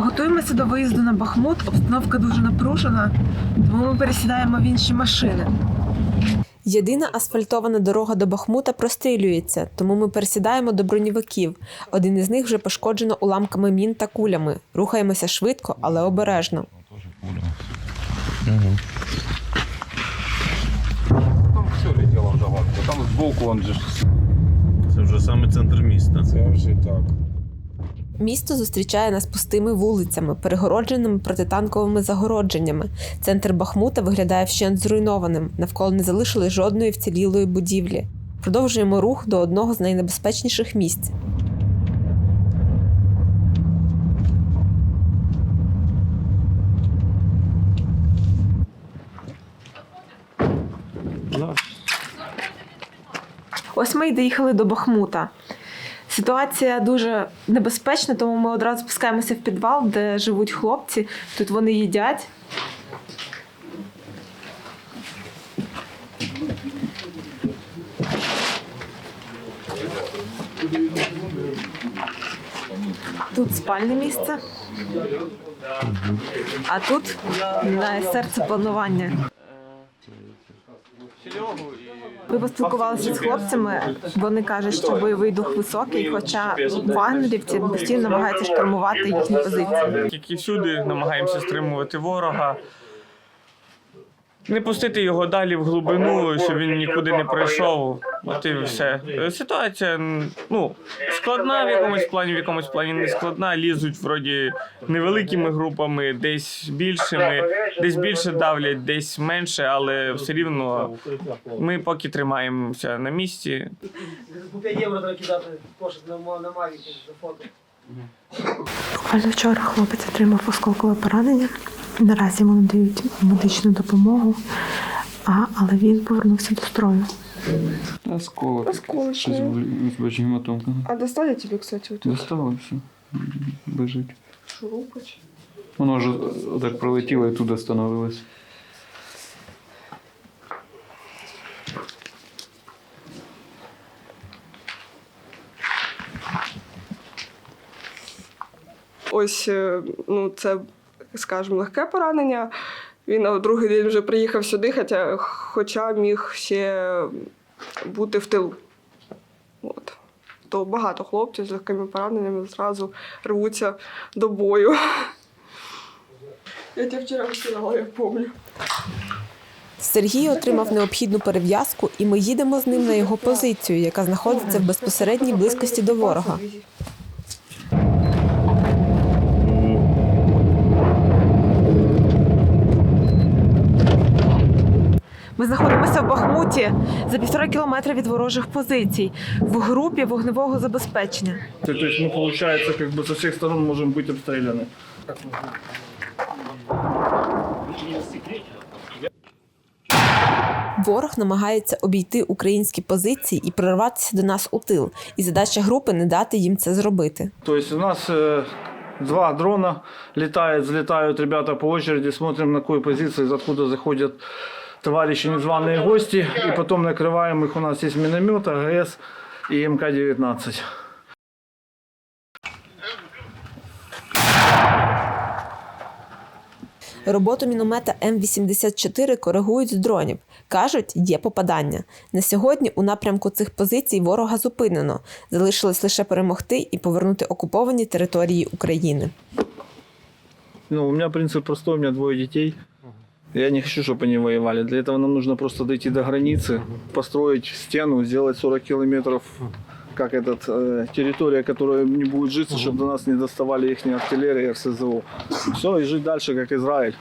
Готуємося до виїзду на Бахмут. Обстановка дуже напружена, тому ми пересідаємо в інші машини. Єдина асфальтована дорога до Бахмута прострілюється, тому ми пересідаємо до броньовиків. Один із них вже пошкоджено уламками мін та кулями. Рухаємося швидко, але обережно. Там все летело вже гладко. Там збоку он же. Це вже саме центр міста. Це вже так. Місто зустрічає нас пустими вулицями, перегородженими протитанковими загородженнями. Центр Бахмута виглядає вщент зруйнованим. Навколо не залишили жодної вцілілої будівлі. Продовжуємо рух до одного з найнебезпечніших місць. Ось ми й доїхали до Бахмута. Ситуація дуже небезпечна, тому ми одразу спускаємося в підвал, де живуть хлопці. Тут вони їдять. Тут спальне місце. А тут серце планування. Ми поспілкувалися з хлопцями. Вони кажуть, що бойовий дух високий, хоча вагнерівці постійно намагаються штурмувати їхні позиції. Тільки всюди, намагаємося стримувати ворога. Не пустити його далі в глибину, щоб він нікуди не пройшов. От і все. Ситуація ну, складна в якомусь плані, в якомусь плані не складна. Лізуть вроді невеликими групами, десь більшими, десь більше давлять, десь менше, але все рівно ми поки тримаємося на місці. По 5 євро треба кидати кошик на, ма- на Мавіки за фото. Буквально вчора хлопець отримав осколкове поранення. Наразі йому надають медичну допомогу, а, але він повернувся до строю. Осколок. Осколочный. Щось в- гематомка. А достали тебе, кстати, вот этот Достало все. Бежить. шурупач? Воно вже так пролетіло і тут остановилось. Ось, е, ну, це, скажімо, легке поранення. Він на другий день вже приїхав сюди, хоча, хоча міг ще бути в тилу. От. То багато хлопців з легкими пораненнями зразу рвуться до бою. Я тебе вчора вчинала, я пам'ятаю. Сергій отримав необхідну перев'язку, і ми їдемо з ним на його позицію, яка знаходиться в безпосередній близькості до ворога. Ми знаходимося в Бахмуті за півтора кілометра від ворожих позицій в групі вогневого забезпечення. То есть мы, получается, как бы со всех сторон можем быть обстреляны. Ворог намагається обійти українські позиції і прорватися до нас у тил. І задача групи не дати їм це зробити. То есть у нас э, два дрона летают, взлетают ребята по очереди, смотрим на какой позиции, откуда заходят товарищи незваные гости, и потом накрываем их. У нас есть миномет, АГС и МК-19. Роботу міномета М84 коригують з дронів. Кажуть, є попадання. На сьогодні у напрямку цих позицій ворога зупинено. Залишилось лише перемогти і повернути окуповані території України. Ну, у меня принцип простой, у меня двое детей. Я не хочу, чтобы они воевали. Для этого нам нужно просто дойти до границы, построить стену, сделать 40 километров, как этот, э, территория, которая не будет житься, чтобы до нас не доставали их артиллерия и РСЗО. Все, и жить дальше, как Израиль.